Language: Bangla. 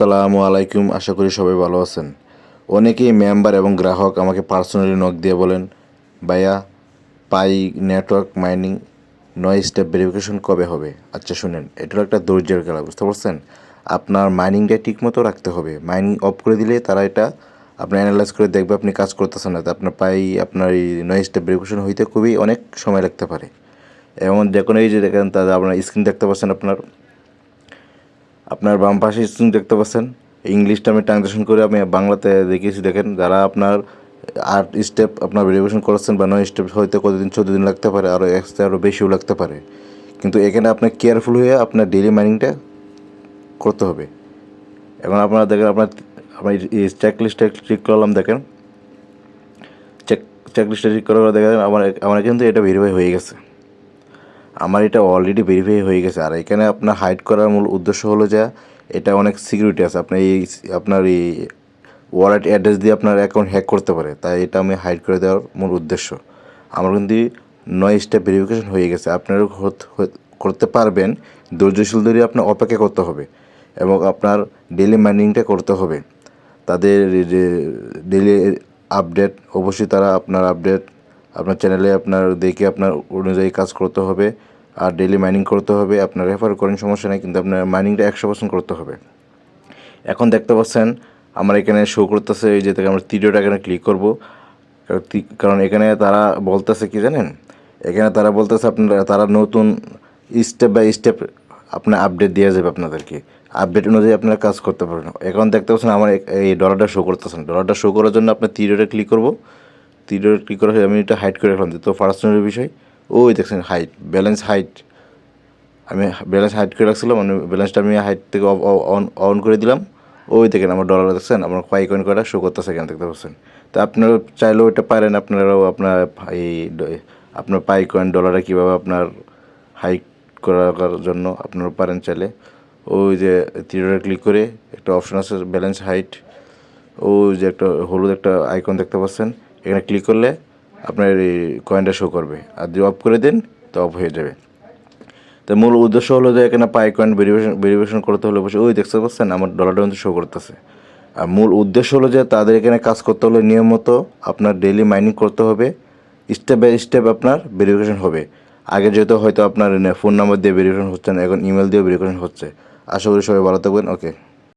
আসসালামু আলাইকুম, আশা করি সবাই ভালো আছেন। অনেকেই মেম্বার এবং গ্রাহক আমাকে পার্সোনালি নক দিয়ে বলেন, ভাইয়া, পাই নেটওয়ার্ক মাইনিং নয় স্টেপ ভেরিফিকেশন কবে হবে? আচ্ছা শুনেন এটার একটা ধৈর্যের খেলা, বুঝতে পারছেন? আপনার মাইনিংটা ঠিকমতো রাখতে হবে। মাইনিং অফ করে দিলে তারা এটা আপনি অ্যানালাইজ করে দেখবে আপনি কাজ করতেছেন না। আপনার পাই, আপনার এই নয় স্টেপ ভেরিফিকেশন হইতে খুবই অনেক সময় লাগতে পারে। এবং যে কোনো এই যে দেখেন তাদের আপনার স্ক্রিন দেখতে পাচ্ছেন আপনার। আপনার বাম পাশে স্ক্রিন দেখতে পাচ্ছেন? ইংলিশটা আমি ট্রান্সলেশন করে আমি বাংলাতে দেখিয়েছি, দেখেন। যারা আপনার আট স্টেপ আপনার ভেরিফিকেশন করেছেন বা নয় স্টেপ হয়তো কতদিন চোদ্দ দিন লাগতে পারে আরও এক্সট্রা আরও বেশিও লাগতে পারে। কিন্তু এখানে আপনার কেয়ারফুল হয়ে আপনার ডেলি মাইনিংটা করতে হবে। এখন আপনারা দেখেন, আপনার আপনার চেক ক্লিক করলাম, দেখেন। চেক চেক লিস্টে ক্লিক করার দেখেন, আমার আমার কিন্তু এটা ভেরিফাই হয়ে গেছে। আমার এটা অলরেডি ভেরিফাই হয়ে গেছে। আর এখানে আপনার হাইড করার মূল উদ্দেশ্য হলো যে, এটা অনেক সিকিউরিটি আছে। আপনার এই আপনার এই ওয়ালেট অ্যাড্রেস দিয়ে আপনার অ্যাকাউন্ট হ্যাক করতে পারে। তাই এটা আমি হাইড করে দেওয়ার মূল উদ্দেশ্য। আমার কিন্তু নয় স্টেপ ভেরিফিকেশন হয়ে গেছে। আপনারও করতে পারবেন। ধৈর্যশীল ধরে আপনার অপেক্ষা করতে হবে। এবং আপনার ডেলি মাইনিংটা করতে হবে। তাদের ডেলি আপডেট অবশ্যই তারা আপনার আপডেট আপনার চ্যানেলে আপনার দেখে আপনার অনুযায়ী কাজ করতে হবে। আর ডেলি মাইনিং করতে হবে, আপনার রেফার করেন, সমস্যা নেই, কিন্তু আপনার মাইনিংটা একশো পার্সেন্ট করতে হবে। এখন দেখতে পাচ্ছেন, আমার এখানে শো করতেছে, এই যে থেকে আমরা তৃতীয়টা এখানে ক্লিক করব। কারণ এখানে তারা বলতেছে কি জানেন? এখানে তারা বলতেছে আপনারা, তারা নতুন স্টেপ বাই স্টেপ আপনার আপডেট দেওয়া যাবে আপনাদেরকে। আপডেট অনুযায়ী আপনারা কাজ করতে পারবেন। এখন দেখতে পাচ্ছেন আমার এই ডলারটা শো করতেছেন। ডলারটা শো করার জন্য আপনার তৃতীয়টা ক্লিক করব। তৃতীয়টা ক্লিক করার আমি এটা হাইড করে রাখলাম তো পার্সোনাল বিষয়। ওই দেখছেন হাইট ব্যালেন্স হাইট আমি ব্যালেন্স হাইট করে রাখছিলাম মানে ব্যালেন্সটা আমি হাইট থেকে অন অন করে দিলাম। ওই দেখেন আমার ডলার দেখছেন? আমার কয়েক কয়েন কয়টা? শো করতেছে এখান, দেখতে পাচ্ছেন? তো আপনারা চাইলেও এটা পারেন, আপনারাও আপনার এই আপনার পাই কয়েন ডলারে কীভাবে আপনার হাইক করার জন্য আপনারা পারেন চাইলে। ওই যে তিনটা ক্লিক করে একটা অপশন আছে ব্যালেন্স হাইট ওই যে একটা হলুদ একটা আইকন দেখতে পাচ্ছেন? এখানে ক্লিক করলে আপনার এই কয়েনটা শো করবে। আর যদি অফ করে দেন, তো অফ হয়ে যাবে। তো মূল উদ্দেশ্য হলো যে এখানে পাই কয়েন ভেরিফিকেশন ভেরিফিকেশন করতে হলে বসে ওই দেখতে পাচ্ছেন আমার ডলারটা কিন্তু শো করতেছে। আর মূল উদ্দেশ্য হলো যে তাদের এখানে কাজ করতে হলে নিয়মিত আপনার ডেলি মাইনিং করতে হবে। স্টেপ বাই স্টেপ আপনার ভেরিফিকেশন হবে। আগে যেহেতু হয়তো আপনার ফোন নাম্বার দিয়ে ভেরিফিকেশন হচ্ছে না, এখন ইমেল দিয়ে ভেরিফিকেশন হচ্ছে। আশা করি সবাই ভালো থাকবেন। ওকে